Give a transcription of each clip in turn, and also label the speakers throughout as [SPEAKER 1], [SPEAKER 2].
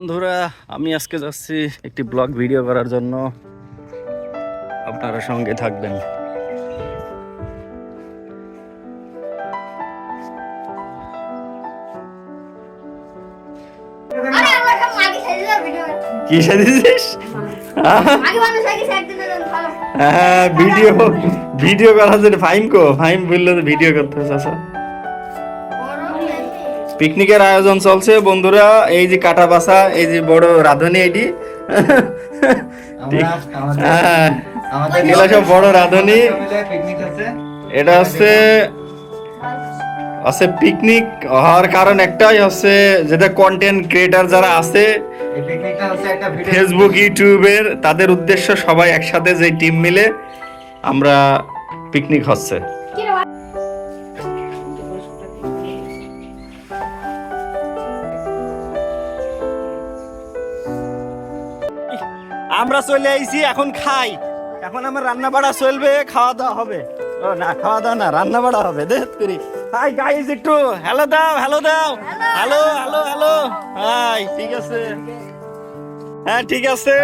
[SPEAKER 1] বন্ধুরা আমি আজকে যাচ্ছি একটি ব্লগ ভিডিও করার জন্য। আপনারা সঙ্গে থাকবেন। কি
[SPEAKER 2] ভালো
[SPEAKER 1] হ্যাঁ ভিডিও ভিডিও করার জন্য ফাইম কো ফাইম বলল তো ভিডিও করতে চাষা পিকনিকের আয়োজন চলছে বন্ধুরা। এই যে কাটা বাসা এই যে বড় রাঁধুনি এটি। হ্যাঁ, এগুলো সব বড় রাঁধুনি। এটা হচ্ছে আছে পিকনিক হওয়ার কারণ একটাই হচ্ছে যেটা কন্টেন্ট ক্রিয়েটার যারা আছে ফেসবুক ইউটিউবের তাদের উদ্দেশ্য সবাই একসাথে যে টিম মিলে আমরা পিকনিক হচ্ছে। আমরা চলে আইছি এখন খাই। এখন আমার রান্না বাড়া চলবে খাওয়া দাওয়া হবে। ও না খাওয়া দাওয়া না রান্না বাড়া হবে দেখ করি। হাই গাইস একটু হ্যালো দাও হ্যালো দাও। হ্যালো হ্যালো হ্যালো হাই ঠিক আছে। হ্যাঁ ঠিক আছে।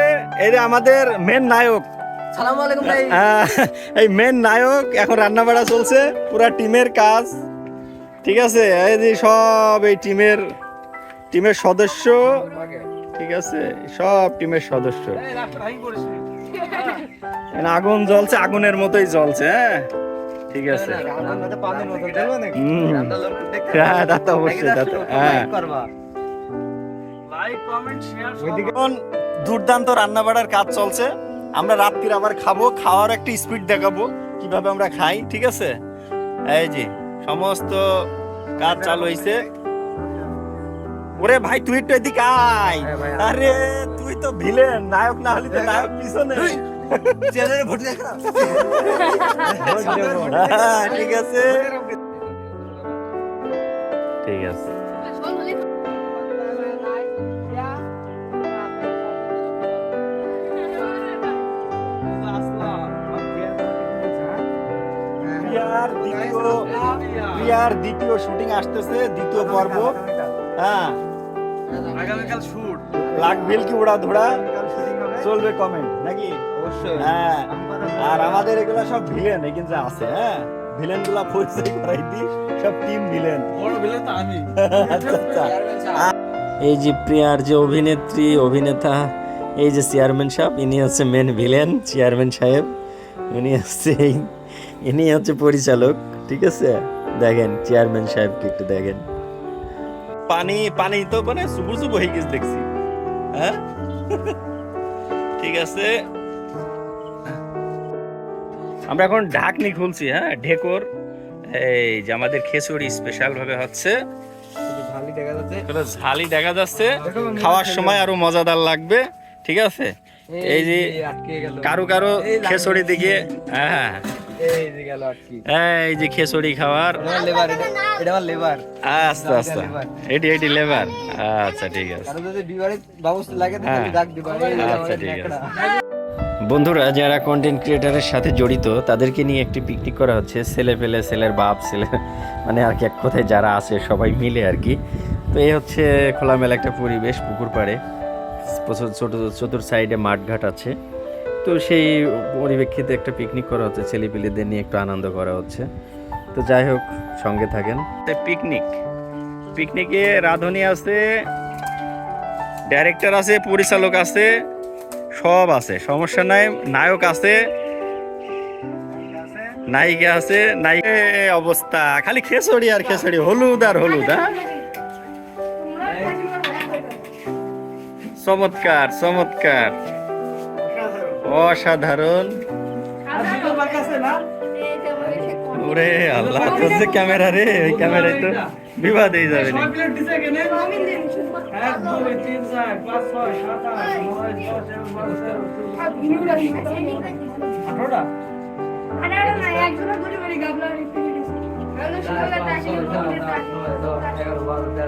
[SPEAKER 1] এই যে আমাদের মেন নায়ক।
[SPEAKER 3] ভাই।
[SPEAKER 1] আহ, এই মেন নায়ক এখন রান্না বাড়া চলছে পুরা টিমের কাজ। ঠিক আছে এই যে সব এই টিমের টিমের সদস্য। ঠিক আছে? সব টিমের সদস্য। আগুন জ্বলছে আগুনের মতোই জ্বলছে হ্যাঁ? ঠিক আছে। হ্যাঁ, হ্যাঁ। দুর্দান্ত রান্না বাড়ার কাজ চলছে। আমরা রাত্রির আবার খাব খাওয়ার একটা স্পিড দেখাবো কীভাবে আমরা খাই ঠিক আছে? এই যে সমস্ত কাজ চালু হয়েছে ওরে ভাই তুই একটু এদিকে আয়।
[SPEAKER 3] হ্যাঁ
[SPEAKER 1] আরে তুই তো ভিলেন নায়ক না হলে তো নায়ক পিছনে। হ্যাঁ, ঠিক আছে। ঠিক আছে। প্রিয়ার দ্বিতীয় প্রিয়ার দ্বিতীয় শুটিং আসতেছে দ্বিতীয় পর্ব। হ্যাঁ।
[SPEAKER 3] আগামীকাল শুট।
[SPEAKER 1] লাগবিল কি উড়া ধুড়া? চলবে কমেন্ট নাকি?
[SPEAKER 3] অবশ্যই।
[SPEAKER 1] হ্যাঁ। আর আমাদের এগুলা সব ভিলেন কিন্তু আছে হ্যাঁ? ভিলেনগুলা পরিচয় করাই দি সব টিম ভিলেন
[SPEAKER 3] বড় বিলে তো আমি।
[SPEAKER 1] আচ্ছা। এই যে প্রিয়ার যে অভিনেত্রী অভিনেতা এই যে চেয়ারম্যান সাহেব ইনি হচ্ছে মেন ভিলেন চেয়ারম্যান সাহেব। উনি হচ্ছে ইনি হচ্ছে পরিচালক ঠিক আছে? দেখেন চেয়ারম্যান সাহেবকে একটু দেখেন। পানি পানি তো মানে সুবু সুবু হয়ে গেছে দেখছি। হ্যাঁ ঠিক আছে। আমরা এখন ঢাকনি খুলছি হ্যাঁ ঢেকোর এই যে আমাদের খেচুড়ি স্পেশাল ভাবে হচ্ছে। ঝালি দেখা যাচ্ছে। খাওয়ার সময় আরও মজাদার লাগবে ঠিক আছে? এই যে
[SPEAKER 3] কারও কারও।
[SPEAKER 1] খেচড়ি দিকে হ্যাঁ।
[SPEAKER 3] এই যে
[SPEAKER 1] এই যে খেচড়ি খাওয়ার।
[SPEAKER 3] এটা এটা লেবার
[SPEAKER 1] আস্তে আস্তে। এটি এটি লেবার আচ্ছা ঠিক আছে। হ্যাঁ। আচ্ছা, ঠিক আছে। বন্ধুরা যারা কন্টেন্ট ক্রিয়েটারের সাথে জড়িত তাদেরকে নিয়ে একটি পিকনিক করা হচ্ছে। ছেলে পেলে ছেলের বাপ ছেলে মানে আর কি এক কথায় যারা আছে সবাই মিলে আর কি। তো এই হচ্ছে খোলামেলা একটা পরিবেশ পুকুর পাড়ে। প্রচুর ছোট চতুর সাইডে মাঠঘাট আছে। তো সেই পরিপ্রেক্ষিতে একটা পিকনিক করা হচ্ছে, ছেলেপিলেদের নিয়ে একটু আনন্দ করা হচ্ছে। তো যাই হোক, সঙ্গে থাকেন। পিকনিক পিকনিকে রাঁধুনি আছে ডাইরেক্টর আছে, পরিচালক আছে, সব আছে, সমস্যা নাই। নায়ক আছে, নায়িকা আছে, নায়িকা অবস্থা। খালি খেসড়ি আর খেসড়ি, হলুদ আর হলুদ হ্যাঁ? চমৎকার চমৎকার। অসাধারণ। ওরে আল্লাহ তোর যে ক্যামেরা রে ওই ক্যামেরায় তো বিবাদ হয়ে যাবে না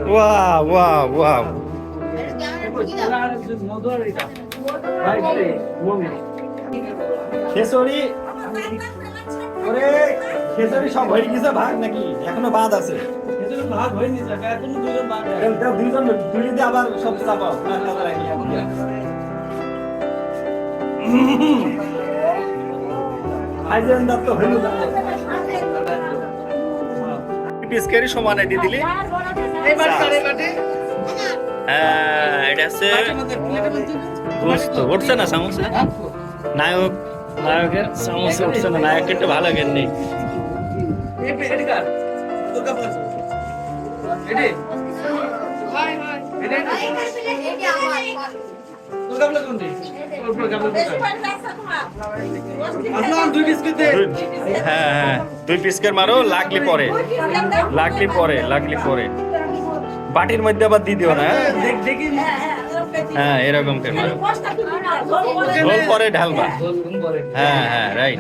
[SPEAKER 1] ওয়া ওয়া ওয়া খেসড়ি ওরে খেসারি সব হয়ে গেছে ভাগ নাকি? এখনও বাদ আছে।
[SPEAKER 4] ভাগ হয়নি জায়গা এখন দুজন
[SPEAKER 1] এরকম দাও, দুইজন দুই দিয়ে আবার সব চাপাও না, না, না, রাখি। আইজেন দাঁত তো হইল। পিসকারি সমানে দিয়ে দিলি। হ্যাঁ এটা হচ্ছে গোস্ত উঠছে না সামোসা নায়ক নায়কের সামোসা উঠছে না নায়ক একটু ভালো জ্ঞান নেই
[SPEAKER 2] এটি আমার
[SPEAKER 4] দুই বিস্কুট দে
[SPEAKER 1] দুই- হ্যাঁ হ্যাঁ দুই পিসকার মারো লাগলি পরে। লাগলি পরে লাগলি পরে। বাটির মধ্যে আবার দিয়ে দিও না হ্যাঁ?
[SPEAKER 4] দেখি
[SPEAKER 1] হ্যাঁ এরকম করে মারো ঝোল পরে ঢালবা। হ্যাঁ হ্যাঁ রাইট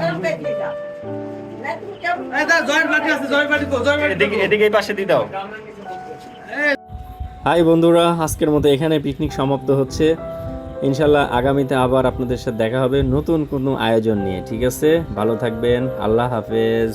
[SPEAKER 1] এদিকে এই পাশে দিয়ে দাও। হাই বন্ধুরা আজকের মতো এখানে পিকনিক সমাপ্ত হচ্ছে। ইনশাল্লাহ আগামীতে আবার আপনাদের সাথে দেখা হবে নতুন কোনো আয়োজন নিয়ে ঠিক আছে? ভালো থাকবেন আল্লাহ হাফেজ।